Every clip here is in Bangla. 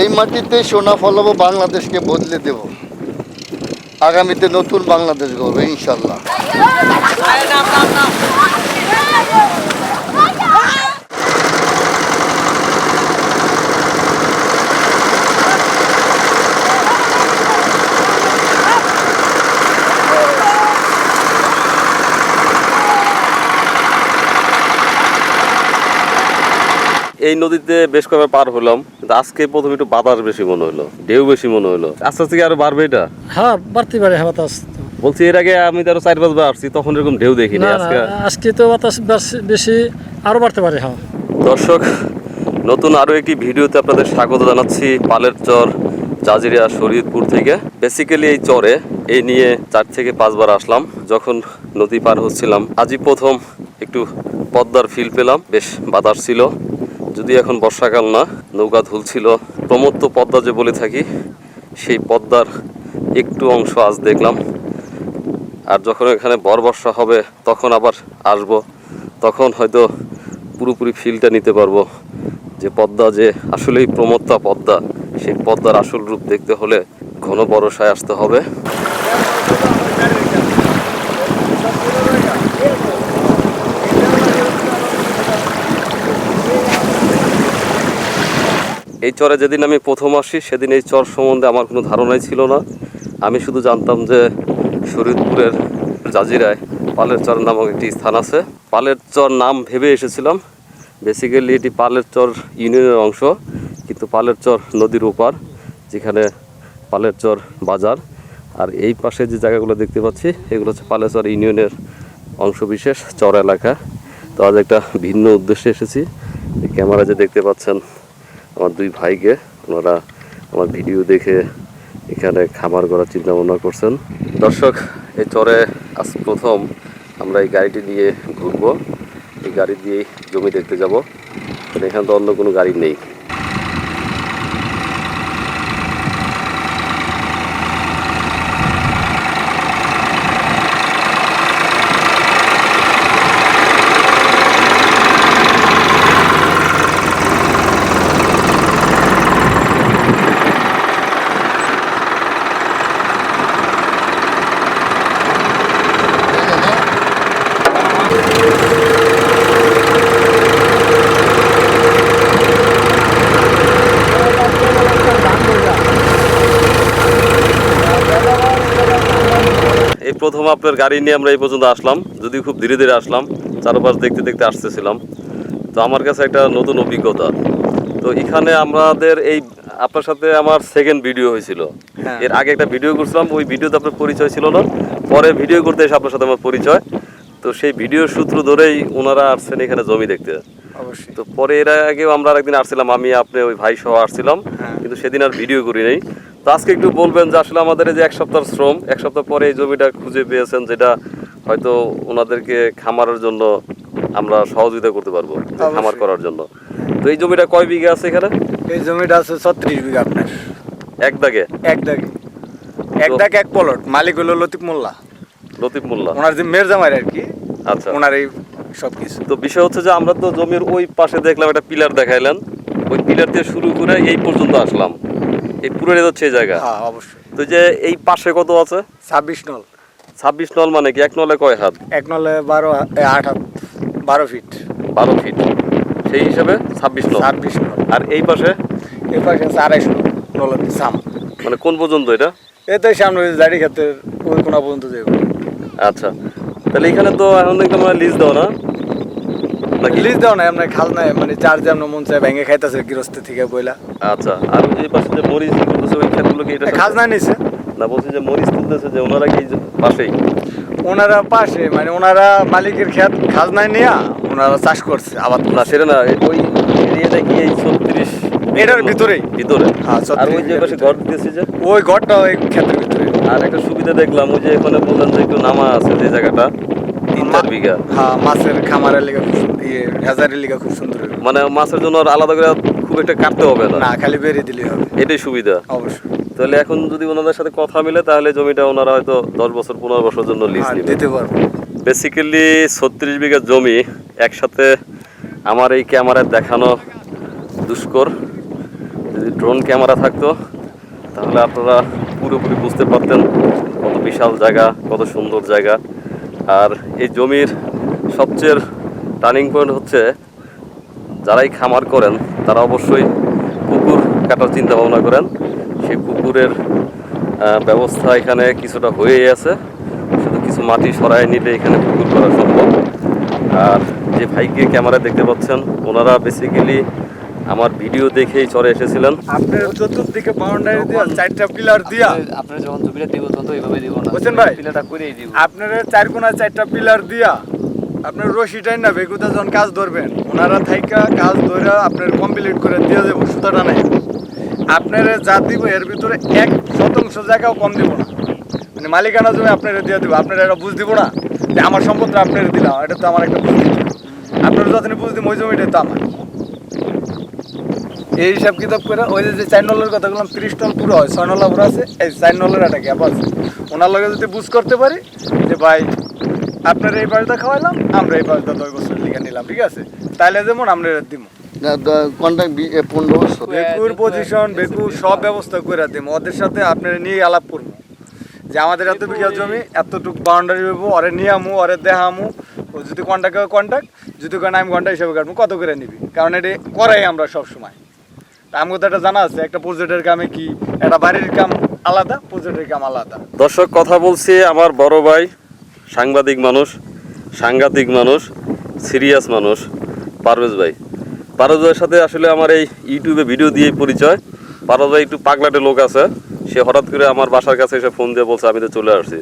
এই মাটিতে সোনা ফলাবো বাংলাদেশকে বদলে দেব। আগামীতে নতুন বাংলাদেশ গড়বে ইনশাল্লাহ। এই নদীতে বেশ কয়েকবার পার হলাম কিন্তু আজকে প্রথম একটু বাতাস বেশি মনে হলো ঢেউ বেশি মনে হলো। আস্তে আস্তে কি আরও বাড়বে এটা? হ্যাঁ বাড়তে পারে হ্যাঁ বাতাস বলছি এর আগে আমি তো আরও চার পাঁচবার আসছি তখন এরকম ঢেউ দেখিনি আজকে আজকে তো বাতাস বেশ- বেশি আরও বাড়তে পারে হ্যাঁ। দর্শক নতুন আরও একটি ভিডিওতে আপনাদের স্বাগত জানাচ্ছি পালের চর জাজিরিয়া শরীয়তপুর থেকে। বেসিক্যালি এই চরে এই নিয়ে চার থেকে পাঁচবার আসলাম যখন নদী পার হচ্ছিলাম। আজই প্রথম একটু পদ্মার ফিল পেলাম বেশ বাতাস ছিল। যদি এখন বর্ষাকাল না, নৌকা ধুলছিল, প্রমত্ত পদ্মা যে বলে থাকি, সেই পদ্মার একটু অংশ আজ দেখলাম। আর যখন এখানে বর বর্ষা হবে, তখন আবার আসব। তখন হয়তো পুরোপুরি ফিলটা নিতে পারব। যে পদ্মা যে আসলেই প্রমত্তা পদ্মা, সেই পদ্মার আসল রূপ দেখতে হলে ঘন বরসায় আসতে হবে। এই চরে যেদিন আমি প্রথম আসি, সেদিন এই চর সম্বন্ধে আমার কোনো ধারণাই ছিল না। আমি শুধু জানতাম যে শরীয়তপুরের জাজিরায় পালের চর নামক একটি স্থান আছে। পালের চর নাম ভেবে এসেছিলাম। বেসিক্যালি এটি পালের চর ইউনিয়নের অংশ, কিন্তু পালের চর নদীর ওপার, যেখানে পালের চর বাজার। আর এই পাশে যে জায়গাগুলো দেখতে পাচ্ছি, এগুলো হচ্ছে পালের চর ইউনিয়নের অংশবিশেষ চর এলাকা। তো আজ একটা ভিন্ন উদ্দেশ্যে এসেছি। ক্যামেরা যে দেখতে পাচ্ছেন আমার দুই ভাইকে, ওনারা আমার ভিডিও দেখে এখানে খামার করার চিন্তা ভাবনা করছেন। দর্শক, এই চরে আজ প্রথম আমরা এই গাড়িটি নিয়ে ঘুরবো। এই গাড়ি দিয়েই জমি দেখতে যাব। এখানে তো অন্য কোনো গাড়ি নেই এই প্রথম আপনার গাড়ি নিয়ে আমরা এই পর্যন্ত আসলাম। যদি খুব ধীরে ধীরে আসলাম চারপাশ দেখতে দেখতে আসতেছিলাম। তো আমার কাছে একটা নতুন অভিজ্ঞতা। তো এখানে আমাদের এই আপনার সাথে আমার সেকেন্ড ভিডিও হয়েছিল। হ্যাঁ। এর আগে একটা ভিডিও করছিলাম ওই ভিডিওতে আপনার পরিচয় ছিল না। পরে ভিডিও করতে এসে আপনার সাথে আমার পরিচয়। তো সেই ভিডিওর সূত্র ধরেই ওনারা আসছেন এখানে জমি দেখতে। অবশ্যই। তো পরে এর আগেও আমরা একদিন আসছিলাম আমি আপনি ওই ভাই সহ আসছিলাম। হ্যাঁ। কিন্তু সেদিন আর ভিডিও করি নাই। তো আজকে একটু বলবেন যে আসলে আমাদের এই যে এক সপ্তাহ শ্রম এক সপ্তাহ পরে এই জমিটা খুঁজে পেয়েছেন যেটা হয়তো ওনাদেরকে খামারের জন্য আমরা সহযোগিতা করতে পারব খামার করার জন্য। তো এই জমিটা কয় বিঘা আছে এখানে? এই জমিটা আছে ছত্রিশ বিঘা আপনার। এক দাগে? এক দাগে। এক দাগ এক পলট মালিক হলো লতিফ মোল্লা। লতিফ মোল্লা। ওনার যে মেয়ের জামাই আর কি আচ্ছা। ওনার এই সব কিছু তো বিষয় হচ্ছে যে আমরা তো জমির ওই পাশে দেখলাম একটা পিলার দেখাইলেন। ওই পিলার দিয়ে শুরু করে এই পর্যন্ত আসলাম। এই পুরো হচ্ছে এই জায়গা? হ্যাঁ অবশ্যই। তো যে এই পাশে কত আছে? ছাব্বিশ নল। ছাব্বিশ নল মানে কি? এক নলে কয় হাত? এক নলে বারো আট হাত। বারো ফিট। বারো ফিট। সেই হিসাবে ছাব্বিশ নল। ছাব্বিশ নল। আর এই পাশে? এই পাশে আছে আড়াইশো নল। সাম মানে কোন পর্যন্ত এটা? এই তো সামনে জারি ক্ষেত্রের ওই কোনা পর্যন্ত যাব আচ্ছা। তাহলে এখানে তো এখন দেখলাম লিজ দাও না? লিজ দাও না এমনি খাল নাই মানে চার যে আপনার মন চায় ভেঙে খাইতেছে গৃহস্থ থেকে বইলা। আচ্ছা আর ওই যে পাশে যে মরিচ ওই কি এটা খাজনা নিছে। না বলছি যে মরিচ তুলতেছে যে ওনারা কি পাশেই? ওনারা পাশে মানে ওনারা মালিকের খেত খাজনায় নিয়ে ওনারা চাষ করছে আবার না সেটা না ওই এরিয়াটা কি এই ছত্রিশ এটার ভিতরেই? ভিতরে? হ্যাঁ, আর ওই যে পাশে ঘর দিতেছি যে? ওই ঘরটা ওই ক্ষেতের ভিতরে। আর একটা সুবিধা দেখলাম ওই যে এখানে বললেন যে একটু নামা আছে যে জায়গাটা। তিন চার বিঘা। হ্যাঁ মাছের খামারের লিগা ইয়ে হেজারের লিগা খুব সুন্দর। মানে মাছের জন্য আর আলাদা করে খুব একটা কাটতে হবে না? না খালি বেরিয়ে দিলেই হবে। এটাই সুবিধা। অবশ্যই। তাহলে এখন যদি ওনাদের সাথে কথা মিলে তাহলে জমিটা ওনারা হয়তো দশ বছর পনেরো বছর জন্য লিজ হ্যাঁ, দিতে পারব। বেসিক্যালি ছত্রিশ বিঘা জমি একসাথে আমার এই ক্যামেরায় দেখানো দুষ্কর। যদি ড্রোন ক্যামেরা থাকতো তাহলে আপনারা পুরোপুরি বুঝতে পারতেন কত বিশাল জায়গা কত সুন্দর জায়গা। আর এই জমির সবচেয়ে টার্নিং পয়েন্ট হচ্ছে যারাই খামার করেন তারা অবশ্যই পুকুর কাটার চিন্তা ভাবনা করেন। সেই পুকুরের আহ, ব্যবস্থা এখানে কিছুটা হয়েই আছে। শুধু কিছু মাটি সরাই নিলে এখানে পুকুর করা সম্ভব। আর যে ভাইকে ক্যামেরায় দেখতে পাচ্ছেন ওনারা বেসিক্যালি আমার ভিডিও দেখেই চলে এসেছিলেন। আপনার চতুর্দিকে বাউন্ডারি দিয়া চারটা পিলার দিয়া। আপনার যখন জমিটা দিব তখন তো এইভাবে দিব না। বুঝছেন ভাই? পিলাটা করেই দিব। আপনার চার কোনায় চারটা পিলার দিয়া আপনার রশিটাই না বেগুতে যখন কাজ ধরবেন। ওনারা থাইকা কাজ ধরে আপনার কমপ্লিট করে দিয়ে দেবো সুতাটা নাই। আপনার যা দিব এর ভিতরে এক শতাংশ জায়গাও কম দিব না। মানে মালিকানা জমি আপনারা দিয়ে দেবো আপনারা এটা বুঝ দিব না। যে আমার সম্পদটা আপনারা দিলাম এটা তো আমার একটা বুঝ। দিব আপনারা যতদিন বুঝ দিব ওই জমিটাই তো আমার। এই হিসাব কিতাব করে ওই যে- চার নলের কথা বললাম তিরিশ টন পুরো হয় ছয় নলা পুরো আছে এই চার নলের একটা গ্যাপ আছে। ওনার লগে যদি বুঝ করতে পারি যে ভাই আপনার এই বাড়িটা খাওয়াইলাম আমরা এই বাড়িটা দশ বছর লিখে নিলাম ঠিক আছে? তাইলে যেমন আমরা দিব পনেরো বছর। বেকুর পজিশন বেকুর সব ব্যবস্থা করে দিব ওদের সাথে আপনার নিয়ে আলাপ করব। যে আমাদের এত বিঘা জমি এতটুকু বাউন্ডারি হইব ওরে নিয়ে আমু ওরে দেখামু ও যদি কন্ট্যাক্ট হয় কন্ট্যাক্ট যদি কেন আমি ঘণ্টা হিসাবে কাটবো কত করে নিবি? কারণ এটি করাই আমরা সব সময় আমাকে তো একটা জানা আছে একটা প্রজেক্টের কামে কি? একটা বাড়ির কাম আলাদা প্রজেক্টের কাম আলাদা। দর্শক কথা বলছি আমার বড় ভাই সাংবাদিক মানুষ সাংঘাতিক মানুষ সিরিয়াস মানুষ পারভেজ ভাই। পারভেজ ভাইয়ের সাথে আসলে আমার এই ইউটিউবে ভিডিও দিয়ে পরিচয়। পারভেজ ভাই একটু পাগলাটে লোক আছে সে হঠাৎ করে আমার বাসার কাছে এসে ফোন দিয়ে বলছে আমি তো চলে আসছি।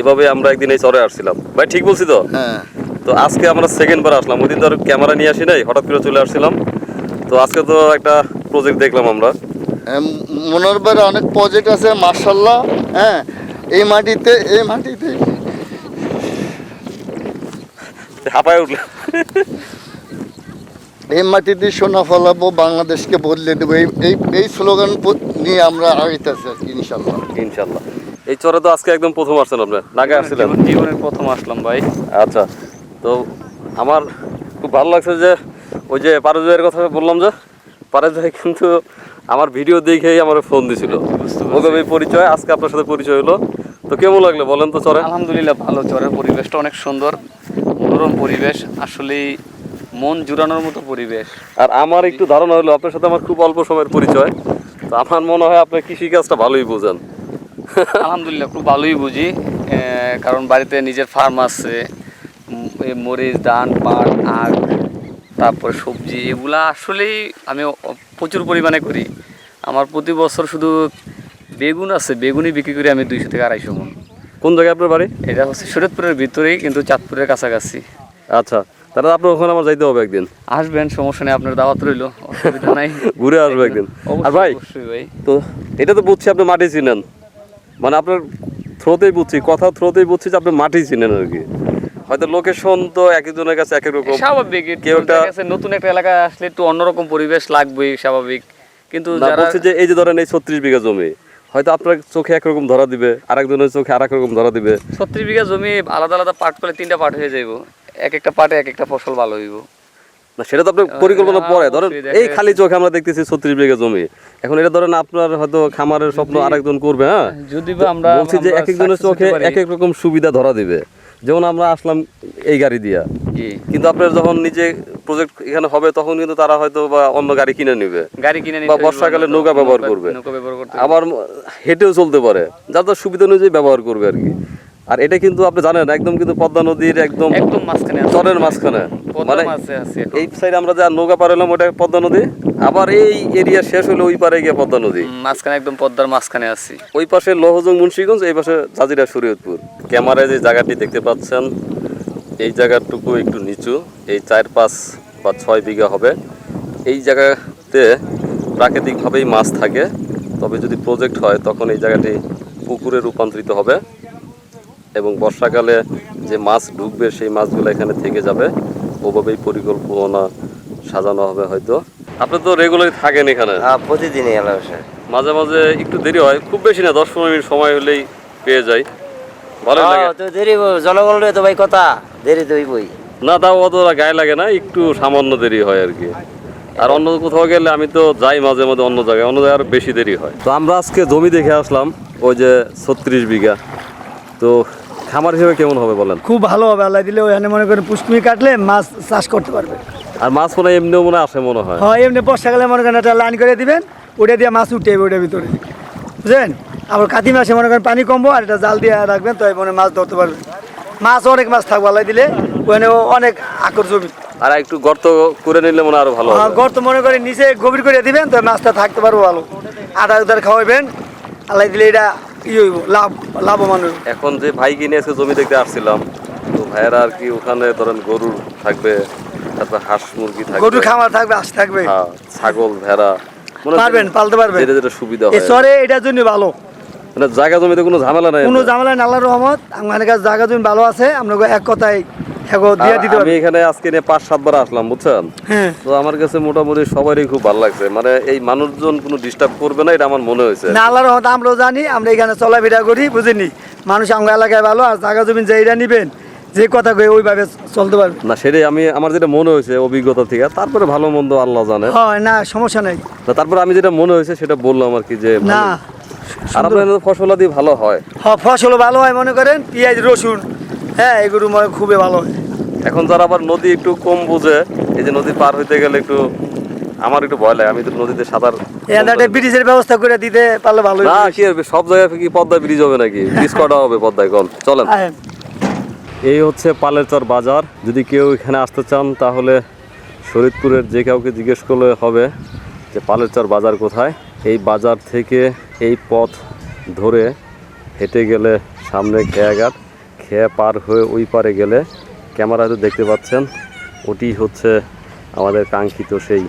এভাবে আমরা একদিন এই চরে আসছিলাম। ভাই ঠিক বলছি তো? হ্যাঁ। তো আজকে আমরা সেকেন্ড বার আসলাম। ওই দিন তো আর ক্যামেরা নিয়ে আসি নাই হঠাৎ করে চলে আসছিলাম। তো আজকে তো একটা প্রজেক্ট দেখলাম আমরা। মনোরবার অনেক প্রজেক্ট আছে মার্শাল্লাহ হ্যাঁ এই মাটিতে এই মাটিতে। হাঁপায় উঠল এই মাটিতে সোনা ফলাবো বাংলাদেশকে বদলে দেবো এই এই এই স্লোগান নিয়ে আমরা আগাইতেছি আর কি ইনশাল্লাহ ইনশাল্লাহ এই চরে তো আজকে একদম প্রথম আসছেন আপনার নাগে আসছিলেন? জীবনের প্রথম আসলাম ভাই। আচ্ছা তো আমার খুব ভালো লাগছে যে ওই যে পারজ ভাইয়ের কথা বললাম যে পারজ ভাই কিন্তু আমার ভিডিও দেখেই আমার ফোন দিছিল। এই পরিচয় আজকে আপনার সাথে পরিচয় হলো। তো কেমন লাগল বলেন তো চরে আলহামদুলিল্লাহ ভালো চরের পরিবেশটা অনেক সুন্দর মনোরম পরিবেশ আসলেই মন জুড়ানোর মতো পরিবেশ। আর আমার একটু ধারণা হলো আপনার সাথে আমার খুব অল্প সময়ের পরিচয়। তো আমার মনে হয় আপনি কৃষিকাজটা ভালোই বোঝেন। আলহামদুলিল্লাহ খুব ভালোই বুঝি। কারণ বাড়িতে নিজের ফার্ম আছে মরিচ ধান পাট আখ তারপরে সবজি এগুলা আসলেই আমি প্রচুর পরিমাণে করি। আমার প্রতি বছর শুধু বেগুন আছে বেগুনই বিক্রি করি আমি দুইশো থেকে আড়াইশো মন। কোন জায়গায় আপনার বাড়ি? এটা হচ্ছে শরীয়তপুরের ভিতরেই কিন্তু চাঁদপুরের কাছাকাছি। আচ্ছা তাহলে আপনার ওখানে আমার যাইতে হবে একদিন। আসবেন সমস্যা নেই আপনার দাওয়াত রইল অসুবিধা নাই। ঘুরে আসব একদিন। আর ভাই অবশ্যই ভাই। তো এটা তো বুঝছি আপনি মাটি চিনেন। মানে আপনার থ্রোতেই বুঝছি কথা থ্রোতেই বুঝছি যে আপনি মাটি চিনেন আর কি। হয়তো লোকেশন তো একজনের কাছে এক রকম। স্বাভাবিক কেউ একটা- নতুন একটা এলাকায় আসলে একটু অন্যরকম পরিবেশ স্বাভাবিক। কিন্তু যারা যে এই যে ধরেন এই ছত্রিশ বিঘা জমি হয়তো আপনার চোখে একরকম ধরা দিবে আরেকজনের চোখে আর রকম ধরা দিবে। ছত্রিশ বিঘা জমি আলাদা আলাদা পাট করলে তিনটা পাট হয়ে যাইব। এক একটা পাটে এক একটা ফসল ভালো হইব। না সেটা তো আপনার পরিকল্পনা পরে। ধরেন এই খালি চোখে আমরা দেখতেছি ছত্রিশ বিঘা জমি। এখন এটা ধরেন আপনার হয়তো খামারের স্বপ্ন আরেকজন করবে হ্যাঁ? যদি আমরা বলছি যে এক একজনের চোখে এক এক রকম সুবিধা ধরা দিবে। যেমন আমরা আসলাম এই গাড়ি দিয়া। কিন্তু আপনার যখন নিজে প্রজেক্ট এখানে হবে তখন কিন্তু তারা হয়তো বা অন্য গাড়ি কিনে নেবে। গাড়ি কিনে বা বর্ষাকালে নৌকা ব্যবহার করবে। আবার হেঁটেও চলতে পারে। যাদের যার সুবিধা অনুযায়ী ব্যবহার করবে আর কি। আর এটা কিন্তু আপনি জানেন একদম কিন্তু পদ্মা নদীর একদম একদম মাঝখানে চরের মাঝখানে। মানে। এই সাইড আমরা যা নৌকা পার হলাম ওটা পদ্মা নদী। আবার এই এরিয়া শেষ হলে ওই পারে গিয়ে পদ্মা নদী। মাঝখানে একদম পদ্মার মাঝখানে আছি। ওই পাশে লহজং মুন্সিগঞ্জ এই পাশে জাজিরা শরীয়তপুর। ক্যামেরায় যে জায়গাটি দেখতে পাচ্ছেন এই জায়গাটুকু একটু নিচু। এই চার পাঁচ বা ছয় বিঘা হবে। এই জায়গাতে প্রাকৃতিকভাবেই মাছ থাকে। তবে যদি প্রজেক্ট হয় তখন এই জায়গাটি পুকুরে রূপান্তরিত হবে। এবং বর্ষাকালে যে মাছ ঢুকবে সেই মাছগুলো এখানে থেকে যাবে। ওভাবেই পরিকল্পনা সাজানো হবে হয়তো। আপনি তো রেগুলারই থাকেন এখানে? হ্যাঁ প্রতিদিনই স্যার মাঝে মাঝে একটু দেরি হয় খুব বেশি না দশ পনেরো মিনিট সময় হলেই পেয়ে যাই। ভালো লাগে। তো দেরি জনগণ তো ভাই কথা দেরি তো হইবই। না তাও অতটা গায়ে লাগে না একটু সামান্য দেরি হয় আর কি। আর অন্য কোথাও গেলে আমি তো যাই মাঝে মাঝে অন্য জায়গায় অন্য জায়গায় আরও বেশি দেরি হয়। তো আমরা আজকে জমি দেখে আসলাম ওই যে ছত্রিশ বিঘা। তো খামার হিসেবে কেমন হবে বলেন? খুব ভালো হবে আল্লাহ দিলে ওখানে মনে করেন পুষ্কুমি কাটলে মাছ চাষ করতে পারবে। আর মাছ মনে এমনিও মনে আসে মনে হয়? হ্যাঁ এমনি বর্ষাকালে মনে করেন একটা লাইন করে দিবেন ওটা দিয়ে মাছ উঠে যাবে ওটার ভিতরে। বুঝলেন? আবার কাতি মাসে মনে করেন পানি কমবো আর এটা জাল দিয়ে রাখবেন তো মনে মাছ ধরতে পারবেন মাছ অনেক মাছ থাকবে আল্লাহ দিলে ওখানে অনেক আকর জমি। আর একটু গর্ত করে নিলে মনে আরও ভালো হ্যাঁ, গর্ত মনে করেন নিচে গভীর করে দিবেন তো মাছটা থাকতে পারব ভালো। আটা উদার খাওয়াইবেন আল্লাহ দিলে এটা ই হইব লাভ লাভবান হইব এখন যে ভাই কিনে আজকে জমি দেখতে আসছিলাম তো ভাইয়েরা আর কি ওখানে ধরেন গরু থাকবে তারপর হাঁস মুরগি থাকবে। গরু খামার থাকবে হাঁস থাকবে। হ্যাঁ, ছাগল ভেড়া পারবেন পালতে পারবেন। যেটা যেটা সুবিধা হয়। এটার জন্য ভালো। মানে জায়গা জমিতে কোনো ঝামেলা নাই কোনো ঝামেলা নাই, আল্লাহর রহমত। আমার কাছে জায়গা জমি ভালো আছে আমরা এক কথায় দিয়ে দিতে আমি এখানে আজকে নিয়ে পাঁচ সাতবার আসলাম বুঝছেন? হ্যাঁ। তো আমার কাছে মোটামুটি সবারই খুব ভালো লাগছে। মানে এই মানুষজন কোনো ডিস্টার্ব করবে না এটা আমার মনে হয়েছে। না আল্লাহর রহমত আমরাও জানি আমরা এখানে চলাফেরা করি বুঝিনি? মানুষ আমার এলাকায় ভালো আর জায়গা জমি যেইটা নিবেন যে কথা কই ওইভাবে চলতে পারবে। না সেটাই আমি আমার যেটা মনে হয়েছে অভিজ্ঞতা থেকে তারপরে ভালো মন্দ আল্লাহ জানে। হয় না সমস্যা নাই। তারপরে আমি যেটা মনে হয়েছে সেটা বললাম আর কি যে। না আর আপনার ফসলাদি ভালো হয়? হ্যাঁ ফসল ভালো হয় মনে করেন পেঁয়াজ রসুন হ্যাঁ এগুলো মনে হয় খুবই ভালো। হয় এখন যারা আবার নদী একটু কম বুঝে এই যে নদী পার হইতে গেলে একটু আমার একটু ভয় লাগে আমি তো নদীতে সাঁতার একটা ব্রিজের ব্যবস্থা করে দিতে পারলে ভালো না কি হবে সব জায়গায় কি পদ্মায় ব্রিজ হবে নাকি? ব্রিজ কটা হবে পদ্মায়? কল চলেন। হ্যাঁ এই হচ্ছে পালেরচর বাজার। যদি কেউ এখানে আসতে চান তাহলে শরীদপুরের যে কাউকে জিজ্ঞেস করলে হবে যে পালেরচর বাজার কোথায়। এই বাজার থেকে এই পথ ধরে হেঁটে গেলে সামনে খেয়াঘাট খেয়া পার হয়ে ওই পারে গেলে ক্যামেরাতে দেখতে পাচ্ছেন ওটি হচ্ছে আমাদের কাঙ্ক্ষিত সেই